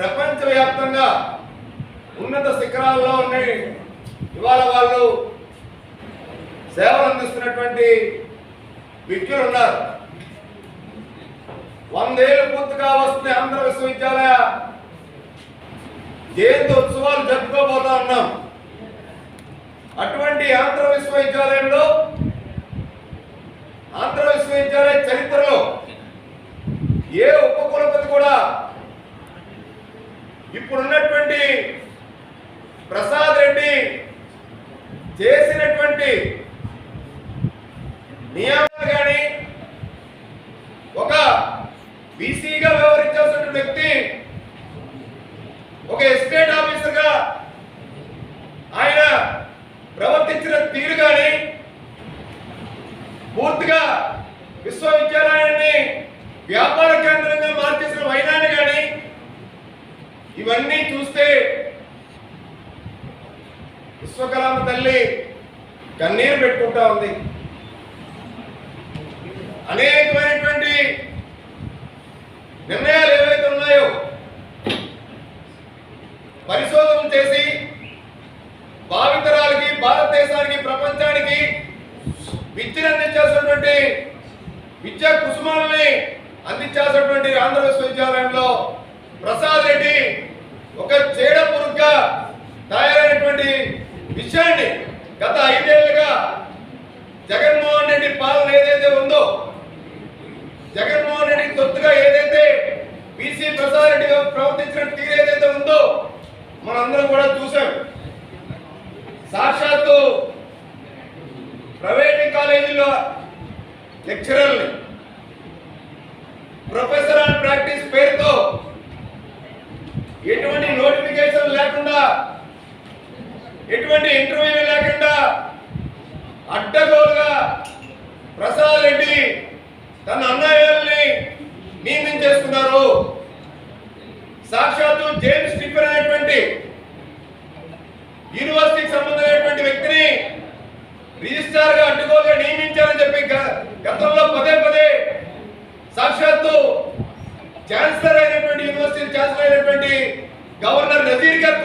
ప్రపంచవ్యాప్తంగా ఉన్నత శిఖరాల్లో ఉన్నాయి ఇవాళ వాళ్ళు సేవలు అందిస్తున్నటువంటి విద్యులు ఉన్నారు. వందేళ్ళు పూర్తిగా వస్తుంది ఆంధ్ర విశ్వవిద్యాలయ. జయంతి ఉత్సవాలు జరుపుకోబోతా ఉన్నాం. అటువంటి ఆంధ్ర విశ్వవిద్యాలయంలో ఆంధ్ర విశ్వవిద్యాలయ చరిత్రలో ఏ ఉపకులపతి కూడా ఇప్పుడున్నటువంటి ప్రసాద్ రెడ్డి చేసినటువంటి నియామాలు కానీ ఒక బీసీగా వ్యవహరించాల్సిన వ్యక్తి ఒక ఎస్టేట్ ఆఫీసర్గా ఆయన ప్రవర్తించిన తీరు కానీ పూర్తిగా విశ్వవిద్యాలయాన్ని వ్యాపార ఇవన్నీ చూస్తే విశ్వకలామ తల్లి కన్నీరు పెట్టుకుంటా ఉంది. అనేకమైనటువంటి నిర్ణయాలు ఏవైతే ఉన్నాయో పరిశోధన చేసి భావితరాలకి భారతదేశానికి ప్రపంచానికి విద్యను అందించాల్సినటువంటి విద్యా కుసుమాలని అందించాల్సినటువంటి ఆంధ్ర విశ్వవిద్యాలయంలో ప్రసాద్ రెడ్డి ఒక చీడ పురుగ్గా తయారైనటువంటి విషయాన్ని గత ఐదేళ్ళుగా జగన్మోహన్ రెడ్డి పాలన ఏదైతే ఉందో జగన్మోహన్ రెడ్డి తొత్తుగా ఏదైతే బీసీ ప్రసాద్ రెడ్డి ప్రవర్తించిన తీరు ఏదైతే ఉందో మనందరం కూడా చూసాం సాక్షాత్తు ప్రైవేట్ కాలేజీలో లెక్చరర్ని ప్రొఫెసర్ అండ్ ప్రాక్టీస్ పేరుతో ఎటువంటి నోటిఫికేషన్ లేకుండా ఎటువంటి ఇంటర్వ్యూ లేకుండా అడ్డగోలుగా ప్రసాద్ రెడ్డి సాక్షాత్తు జేమ్స్ స్టిఫర్ అనేటువంటి యూనివర్సిటీకి సంబంధమైనటువంటి వ్యక్తిని రిజిస్ట్రార్గా అడ్డుకోగా నియమించారని చెప్పి గతంలో పదే పదే సాక్షాత్తు ఛాన్సలర్ అయినటువంటి యూనివర్సిటీ ఛాన్సలర్ అయినటువంటి గవర్నర్ నజీర్ గారు